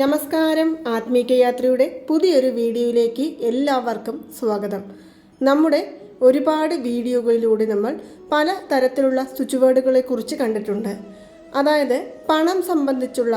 നമസ്കാരം. ആത്മീകയാത്രയുടെ പുതിയൊരു വീഡിയോയിലേക്ക് എല്ലാവർക്കും സ്വാഗതം. നമ്മുടെ ഒരുപാട് വീഡിയോകളിലൂടെ നമ്മൾ പല തരത്തിലുള്ള സ്വിച്ച് വേർഡുകളെ കുറിച്ച് കണ്ടിട്ടുണ്ട്. അതായത് പണം സംബന്ധിച്ചുള്ള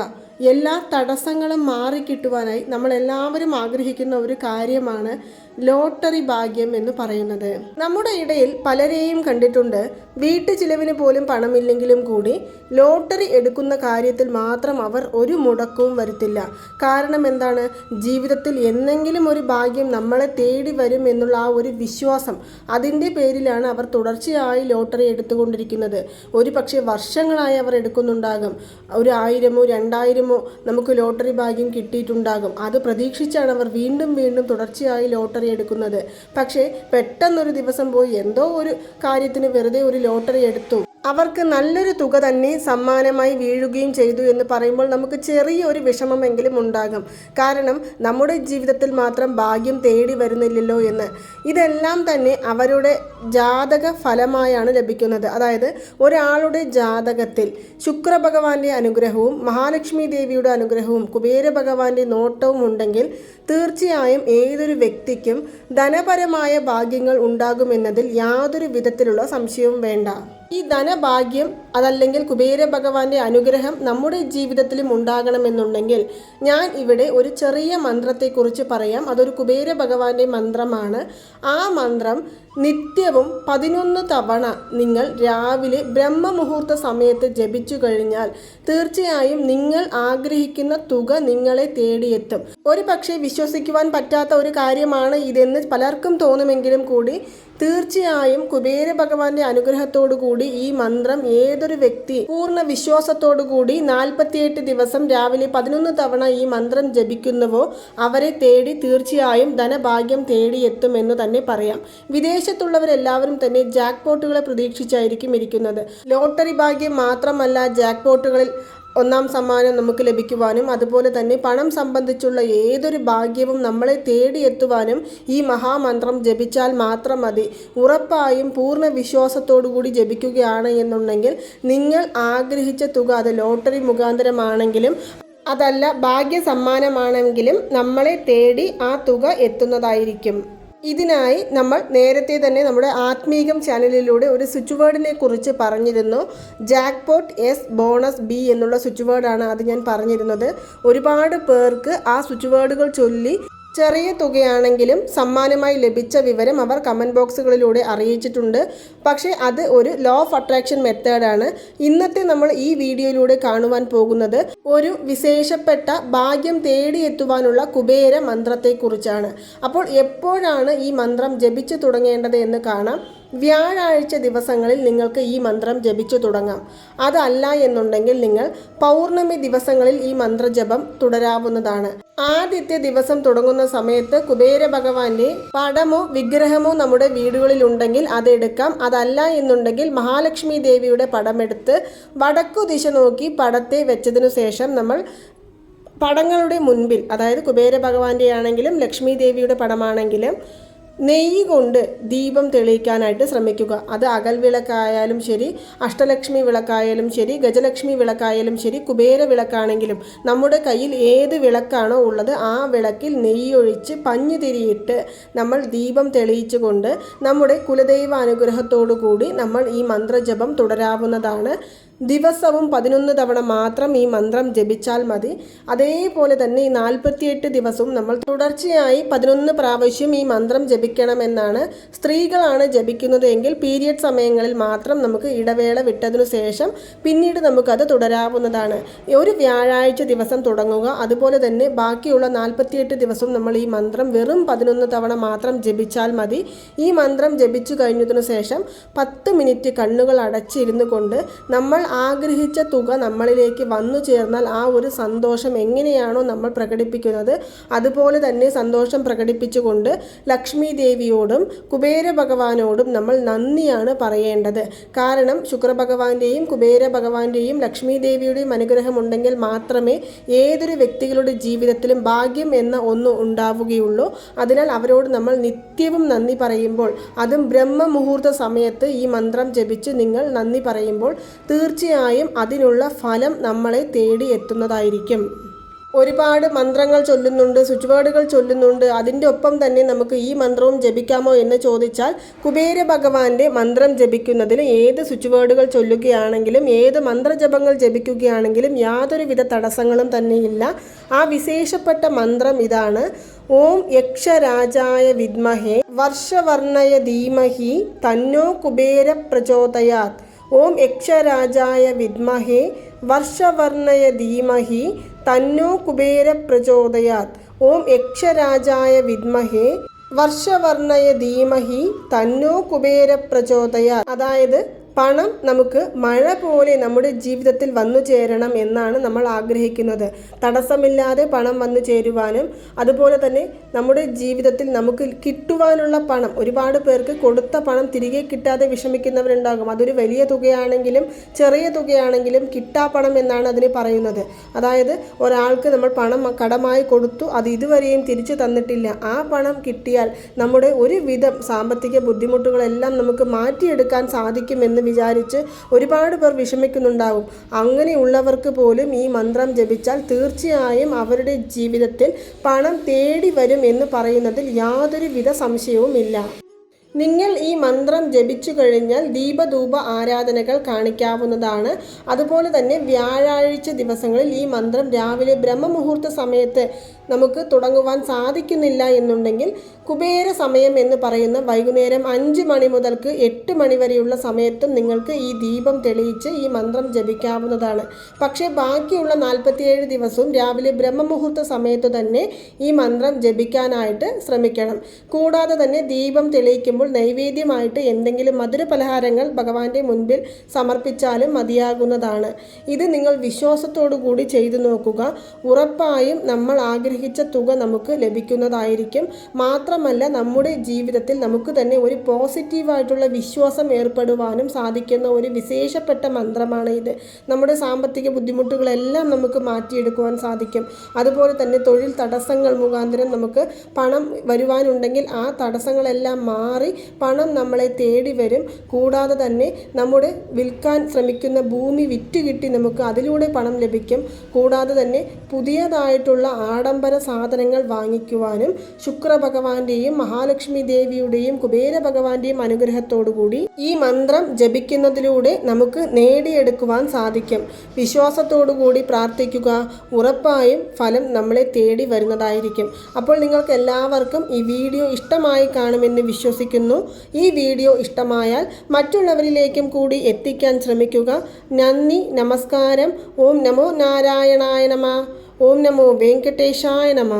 എല്ലാ തടസ്സങ്ങളും മാറിക്കിട്ടുവാനായി നമ്മൾ എല്ലാവരും ആഗ്രഹിക്കുന്ന ഒരു കാര്യമാണ് ലോട്ടറി ഭാഗ്യം എന്ന് പറയുന്നത്. നമ്മുടെ ഇടയിൽ പലരെയും കണ്ടിട്ടുണ്ട്. വീട്ടു ചിലവിന് പോലും പണമില്ലെങ്കിലും കൂടി ലോട്ടറി എടുക്കുന്ന കാര്യത്തിൽ മാത്രം അവർ ഒരു മുടക്കവും വരുത്തില്ല. കാരണം എന്താണ്? ജീവിതത്തിൽ എന്നെങ്കിലും ഒരു ഭാഗ്യം നമ്മളെ തേടി വരും എന്നുള്ള ആ ഒരു വിശ്വാസം അതിന്റെ പേരിലാണ് അവർ തുടർച്ചയായി ലോട്ടറി എടുത്തുകൊണ്ടിരിക്കുന്നത്. ഒരു പക്ഷേ വർഷങ്ങളായി അവർ എടുക്കുന്നുണ്ടാകും. ഒരു ആയിരമോ രണ്ടായിരമോ നമുക്ക് ലോട്ടറി ഭാഗ്യം കിട്ടിയിട്ടുണ്ടാകും. അത് പ്രതീക്ഷിച്ചാണ് അവർ വീണ്ടും വീണ്ടും തുടർച്ചയായി ലോട്ടറി എടുക്കുന്നത്. പക്ഷേ പെട്ടെന്നൊരു ദിവസം പോയി എന്തോ ഒരു കാര്യത്തിന് വെറുതെ ഒരു ലോട്ടറി എടുത്തു അവർക്ക് നല്ലൊരു തുക തന്നെ സമ്മാനമായി വീഴുകയും ചെയ്തു എന്ന് പറയുമ്പോൾ നമുക്ക് ചെറിയൊരു വിഷമമെങ്കിലും ഉണ്ടാകും. കാരണം നമ്മുടെ ജീവിതത്തിൽ മാത്രം ഭാഗ്യം തേടി വരുന്നില്ലല്ലോ എന്ന്. ഇതെല്ലാം തന്നെ അവരുടെ ജാതക ഫലമായാണ് ലഭിക്കുന്നത്. അതായത് ഒരാളുടെ ജാതകത്തിൽ ശുക്രഭഗവാന്റെ അനുഗ്രഹവും മഹാലക്ഷ്മി ദേവിയുടെ അനുഗ്രഹവും കുബേര ഭഗവാന്റെ നോട്ടവും ഉണ്ടെങ്കിൽ തീർച്ചയായും ഏതൊരു വ്യക്തിക്കും ധനപരമായ ഭാഗ്യങ്ങൾ ഉണ്ടാകുമെന്നതിൽ യാതൊരു വിധത്തിലുള്ള സംശയവും വേണ്ട. ഈ ധനഭാഗ്യം അതല്ലെങ്കിൽ കുബേര ഭഗവാന്റെ അനുഗ്രഹം നമ്മുടെ ജീവിതത്തിലും ഉണ്ടാകണമെന്നുണ്ടെങ്കിൽ ഞാൻ ഇവിടെ ഒരു ചെറിയ മന്ത്രത്തെക്കുറിച്ച് പറയാം. അതൊരു കുബേര ഭഗവാന്റെ മന്ത്രമാണ്. ആ മന്ത്രം നിത്യവും പതിനൊന്ന് തവണ നിങ്ങൾ രാവിലെ ബ്രഹ്മമുഹൂർത്ത സമയത്ത് ജപിച്ചു കഴിഞ്ഞാൽ തീർച്ചയായും നിങ്ങൾ ആഗ്രഹിക്കുന്ന തുക നിങ്ങളെ തേടിയെത്തും. ഒരു പക്ഷേ വിശ്വസിക്കുവാൻ പറ്റാത്ത ഒരു കാര്യമാണ് ഇതെന്ന് പലർക്കും തോന്നുമെങ്കിലും കൂടി തീർച്ചയായും കുബേര ഭഗവാന്റെ അനുഗ്രഹത്തോടു കൂടി ഈ മന്ത്രം ഏതൊരു വ്യക്തി പൂർണ വിശ്വാസത്തോടു കൂടി നാൽപ്പത്തിയെട്ട് ദിവസം രാവിലെ പതിനൊന്ന് തവണ ഈ മന്ത്രം ജപിക്കുന്നുവോ അവരെ തേടി തീർച്ചയായും ധനഭാഗ്യം തേടിയെത്തും എന്ന് തന്നെ പറയാം. വിദേശത്തുള്ളവരെല്ലാവരും തന്നെ ജാക്ക്പോട്ടുകളെ പ്രതീക്ഷിച്ചായിരിക്കും ഇരിക്കുന്നത്. ലോട്ടറി ഭാഗ്യം മാത്രമല്ല ജാക്ക്പോട്ടുകളിൽ ഒന്നാം സമ്മാനം നമുക്ക് ലഭിക്കുവാനും അതുപോലെ തന്നെ പണം സംബന്ധിച്ചുള്ള ഏതൊരു ഭാഗ്യവും നമ്മളെ തേടിയെത്തുവാനും ഈ മഹാമന്ത്രം ജപിച്ചാൽ മാത്രം മതി. ഉറപ്പായും പൂർണ വിശ്വാസത്തോടു കൂടി ജപിക്കുകയാണ് എന്നുണ്ടെങ്കിൽ നിങ്ങൾ ആഗ്രഹിച്ച തുക അത് ലോട്ടറി മുഖാന്തരമാണെങ്കിലും അതല്ല ഭാഗ്യ സമ്മാനമാണെങ്കിലും നമ്മളെ തേടി ആ തുക എത്തുന്നതായിരിക്കും. ഇതിനായി നമ്മൾ നേരത്തെ തന്നെ നമ്മുടെ ആത്മീകം ചാനലിലൂടെ ഒരു സ്വിച്ച് വേർഡിനെ കുറിച്ച് പറഞ്ഞിരുന്നു. Jack jackpot S bonus B എന്നുള്ള സ്വിച്ച് വേർഡാണ് അത് ഞാൻ പറഞ്ഞിരുന്നത്. ഒരുപാട് പേർക്ക് ആ സ്വിച്ച് വേർഡുകൾ ചൊല്ലി ചെറിയ തുകയാണെങ്കിലും സമ്മാനമായി ലഭിച്ച വിവരം അവർ കമന്റ് ബോക്സുകളിലൂടെ അറിയിച്ചിട്ടുണ്ട്. പക്ഷേ അത് ഒരു ലോ ഓഫ് അട്രാക്ഷൻ മെത്തേഡാണ് ഇന്നത്തെ നമ്മൾ ഈ വീഡിയോയിലൂടെ കാണുവാൻ പോകുന്നത് ഒരു വിശേഷപ്പെട്ട ഭാഗ്യം തേടിയെത്തുവാനുള്ള കുബേര മന്ത്രത്തെക്കുറിച്ചാണ്. അപ്പോൾ എപ്പോഴാണ് ഈ മന്ത്രം ജപിച്ചു തുടങ്ങേണ്ടത് എന്ന് കാണാം. വ്യാഴാഴ്ച ദിവസങ്ങളിൽ നിങ്ങൾക്ക് ഈ മന്ത്രം ജപിച്ചു തുടങ്ങാം. അതല്ല എന്നുണ്ടെങ്കിൽ നിങ്ങൾ പൗർണമി ദിവസങ്ങളിൽ ഈ മന്ത്രജപം തുടരാവുന്നതാണ്. ആദ്യത്തെ ദിവസം തുടങ്ങുന്ന സമയത്ത് കുബേര ഭഗവാന്റെ പടമോ വിഗ്രഹമോ നമ്മുടെ വീടുകളിൽ ഉണ്ടെങ്കിൽ അതെടുക്കാം അതല്ല എന്നുണ്ടെങ്കിൽ മഹാലക്ഷ്മി ദേവിയുടെ പടമെടുത്ത് വടക്കു ദിശ നോക്കി പടത്തെ വെച്ചതിനു ശേഷം നമ്മൾ പടങ്ങളുടെ മുൻപിൽ അതായത് കുബേര ഭഗവാന്റെ ആണെങ്കിലും ലക്ഷ്മി ദേവിയുടെ പടമാണെങ്കിലും നെയ്യ് കൊണ്ട് ദീപം തെളിയിക്കാനായിട്ട് ശ്രമിക്കുക. അത് അകൽ വിളക്കായാലും ശരി അഷ്ടലക്ഷ്മി വിളക്കായാലും ശരി ഗജലക്ഷ്മി വിളക്കായാലും ശരി കുബേര വിളക്കാണെങ്കിലും നമ്മുടെ കയ്യിൽ ഏത് വിളക്കാണോ ഉള്ളത് ആ വിളക്കിൽ നെയ്യൊഴിച്ച് പഞ്ഞു തിരിയിട്ട് നമ്മൾ ദീപം തെളിയിച്ചുകൊണ്ട് നമ്മുടെ കുലദൈവ അനുഗ്രഹത്തോടു കൂടി നമ്മൾ ഈ മന്ത്രജപം തുടരാവുന്നതാണ്. ദിവസവും പതിനൊന്ന് തവണ മാത്രം ഈ മന്ത്രം ജപിച്ചാൽ മതി. അതേപോലെ തന്നെ ഈ നാൽപ്പത്തിയെട്ട് ദിവസവും നമ്മൾ തുടർച്ചയായി പതിനൊന്ന് പ്രാവശ്യം ഈ മന്ത്രം ജപിക്കണമെന്നാണ് സ്ത്രീകളാണ് ജപിക്കുന്നത് എങ്കിൽ പീരിയഡ് സമയങ്ങളിൽ മാത്രം നമുക്ക് ഇടവേള വിട്ടതിനു ശേഷം പിന്നീട് നമുക്കത് തുടരാവുന്നതാണ്. ഒരു വ്യാഴാഴ്ച ദിവസം തുടങ്ങുക. അതുപോലെ തന്നെ ബാക്കിയുള്ള നാൽപ്പത്തിയെട്ട് ദിവസവും നമ്മൾ ഈ മന്ത്രം വെറും പതിനൊന്ന് തവണ മാത്രം ജപിച്ചാൽ മതി. ഈ മന്ത്രം ജപിച്ചു കഴിഞ്ഞതിനു ശേഷം പത്ത് മിനിറ്റ് കണ്ണുകൾ അടച്ചിരുന്നു കൊണ്ട് നമ്മൾ ആഗ്രഹിച്ച തുക നമ്മളിലേക്ക് വന്നു ചേർന്നാൽ ആ ഒരു സന്തോഷം എങ്ങനെയാണോ നമ്മൾ പ്രകടിപ്പിക്കുന്നത് അതുപോലെ തന്നെ സന്തോഷം പ്രകടിപ്പിച്ചുകൊണ്ട് ലക്ഷ്മി ദേവിയോടും കുബേര ഭഗവാനോടും നമ്മൾ നന്ദിയാണ് പറയേണ്ടത്. കാരണം ശുക്രഭഗവാന്റെയും കുബേര ഭഗവാന്റെയും ലക്ഷ്മി ദേവിയുടെയും അനുഗ്രഹം ഉണ്ടെങ്കിൽ മാത്രമേ ഏതൊരു വ്യക്തികളുടെ ജീവിതത്തിലും ഭാഗ്യം എന്ന ഒന്ന് ഉണ്ടാവുകയുള്ളൂ. അതിനാൽ അവരോട് നമ്മൾ നിത്യവും നന്ദി പറയുമ്പോൾ അതും ബ്രഹ്മമുഹൂർത്ത സമയത്ത് ഈ മന്ത്രം ജപിച്ച് നിങ്ങൾ നന്ദി പറയുമ്പോൾ തീർച്ചയായും അതിനുള്ള ഫലം നമ്മളെ തേടി എത്തുന്നതായിരിക്കും ഒരുപാട് മന്ത്രങ്ങൾ ചൊല്ലുന്നുണ്ട് സ്വിച്ച് വേർഡുകൾ ചൊല്ലുന്നുണ്ട്. അതിന്റെ ഒപ്പം തന്നെ നമുക്ക് ഈ മന്ത്രവും ജപിക്കാമോ എന്ന് ചോദിച്ചാൽ കുബേര ഭഗവാന്റെ മന്ത്രം ജപിക്കുന്നതിന് ഏത് സ്വിച്ച് വേർഡുകൾ ചൊല്ലുകയാണെങ്കിലും ഏത് മന്ത്രജപങ്ങൾ ജപിക്കുകയാണെങ്കിലും യാതൊരുവിധ തടസ്സങ്ങളും തന്നെയില്ല. ആ വിശേഷപ്പെട്ട മന്ത്രം ഇതാണ് ഓം യക്ഷരാജായ വിദ്മഹേ വർഷവർണയ ധീമഹി തന്നോ കുബേര പ്രചോദയാത്. ഓം യക്ഷരാജായ വിദ്മഹേ വർഷവർണയ ധീമഹി തന്നോ കുബേര പ്രചോദയാത്. ഓം യക്ഷരാജായ വിദ്മഹേ വർഷവർണയ ധീമഹി തന്നോ കുബേര പ്രചോദയാത്. അതായത് പണം നമുക്ക് മഴ പോലെ നമ്മുടെ ജീവിതത്തിൽ വന്നു ചേരണം എന്നാണ് നമ്മൾ ആഗ്രഹിക്കുന്നത്. തടസ്സമില്ലാതെ പണം വന്നു ചേരുവാനും അതുപോലെ തന്നെ നമ്മുടെ ജീവിതത്തിൽ നമുക്ക് കിട്ടുവാനുള്ള പണം ഒരുപാട് പേർക്ക് കൊടുത്ത പണം തിരികെ കിട്ടാതെ വിഷമിക്കുന്നവരുണ്ടാകും. അതൊരു വലിയ തുകയാണെങ്കിലും ചെറിയ തുകയാണെങ്കിലും കിട്ടാ പണം എന്നാണ് അതിന് പറയുന്നത്. അതായത് ഒരാൾക്ക് നമ്മൾ പണം കടമായി കൊടുത്തു അത് ഇതുവരെയും തിരിച്ചു തന്നിട്ടില്ല. ആ പണം കിട്ടിയാൽ നമ്മുടെ ഒരുവിധം സാമ്പത്തിക ബുദ്ധിമുട്ടുകളെല്ലാം നമുക്ക് മാറ്റിയെടുക്കാൻ സാധിക്കുമെന്ന് വിചാരിച്ച് ഒരുപാട് പേർ വിഷമിക്കുന്നുണ്ടാവും. അങ്ങനെയുള്ളവർക്ക് പോലും ഈ മന്ത്രം ജപിച്ചാൽ തീർച്ചയായും അവരുടെ ജീവിതത്തിൽ പണം തേടി വരും എന്ന് പറയുന്നതിൽ യാതൊരുവിധ സംശയവുമില്ല. നിങ്ങൾ ഈ മന്ത്രം ജപിച്ചു കഴിഞ്ഞാൽ ദീപധൂപ ആരാധനകൾ കാണിക്കാവുന്നതാണ്. അതുപോലെ തന്നെ വ്യാഴാഴ്ച ദിവസങ്ങളിൽ ഈ മന്ത്രം രാവിലെ ബ്രഹ്മമുഹൂർത്ത സമയത്ത് നമുക്ക് തുടങ്ങുവാൻ സാധിക്കുന്നില്ല എന്നുണ്ടെങ്കിൽ കുബേര സമയം എന്ന് പറയുന്ന വൈകുന്നേരം അഞ്ച് മണി മുതൽക്ക് എട്ട് മണി വരെയുള്ള സമയത്തും നിങ്ങൾക്ക് ഈ ദീപം തെളിയിച്ച് ഈ മന്ത്രം ജപിക്കാവുന്നതാണ്. പക്ഷേ ബാക്കിയുള്ള നാൽപ്പത്തിയേഴ് ദിവസവും രാവിലെ ബ്രഹ്മമുഹൂർത്ത സമയത്ത് തന്നെ ഈ മന്ത്രം ജപിക്കാനായിട്ട് ശ്രമിക്കണം. കൂടാതെ തന്നെ ദീപം തെളിയിക്കുമ്പോൾ നൈവേദ്യമായിട്ട് എന്തെങ്കിലും മധുര പലഹാരങ്ങൾ ഭഗവാന്റെ മുൻപിൽ സമർപ്പിച്ചാലും മതിയാകുന്നതാണ്. ഇത് നിങ്ങൾ വിശ്വാസത്തോടു കൂടി ചെയ്തു നോക്കുക. ഉറപ്പായും നമ്മൾ ആഗ്രഹിച്ച തുക നമുക്ക് ലഭിക്കുന്നതായിരിക്കും. മാത്രമല്ല നമ്മുടെ ജീവിതത്തിൽ നമുക്ക് തന്നെ ഒരു പോസിറ്റീവായിട്ടുള്ള വിശ്വാസം ഏർപ്പെടുവാനും സാധിക്കുന്ന ഒരു വിശേഷപ്പെട്ട മന്ത്രമാണ് ഇത്. നമ്മുടെ സാമ്പത്തിക ബുദ്ധിമുട്ടുകളെല്ലാം നമുക്ക് മാറ്റിയെടുക്കുവാൻ സാധിക്കും. അതുപോലെ തന്നെ തൊഴിൽ തടസ്സങ്ങൾ മുഖാന്തരം നമുക്ക് പണം വരുവാനുണ്ടെങ്കിൽ ആ തടസ്സങ്ങളെല്ലാം മാറി പണം നമ്മളെ തേടി വരും. കൂടാതെ തന്നെ നമ്മുടെ വിൽക്കാൻ ശ്രമിക്കുന്ന ഭൂമി വിറ്റ് കിട്ടി നമുക്ക് അതിലൂടെ പണം ലഭിക്കും. കൂടാതെ തന്നെ പുതിയതായിട്ടുള്ള ആഡംബര സാധനങ്ങൾ വാങ്ങിക്കുവാനും ശുക്ര ഭഗവാന്റെയും മഹാലക്ഷ്മി ദേവിയുടെയും കുബേര ഭഗവാന്റെയും അനുഗ്രഹത്തോടുകൂടി ഈ മന്ത്രം ജപിക്കുന്നതിലൂടെ നമുക്ക് നേടിയെടുക്കുവാൻ സാധിക്കും. വിശ്വാസത്തോടുകൂടി പ്രാർത്ഥിക്കുക ഉറപ്പായും ഫലം നമ്മളെ തേടി വരുന്നതായിരിക്കും. അപ്പോൾ നിങ്ങൾക്ക് എല്ലാവർക്കും ഈ വീഡിയോ ഇഷ്ടമായി കാണുമെന്ന് വിശ്വസിക്കുന്നു. ഈ വീഡിയോ ഇഷ്ടമായാൽ മറ്റുള്ളവരിലേക്കും കൂടി എത്തിക്കാൻ ശ്രമിക്കുക. നന്ദി നമസ്കാരം. ഓം നമോ നാരായണായ നമ. ഓം നമോ വെങ്കടേശായ നമ.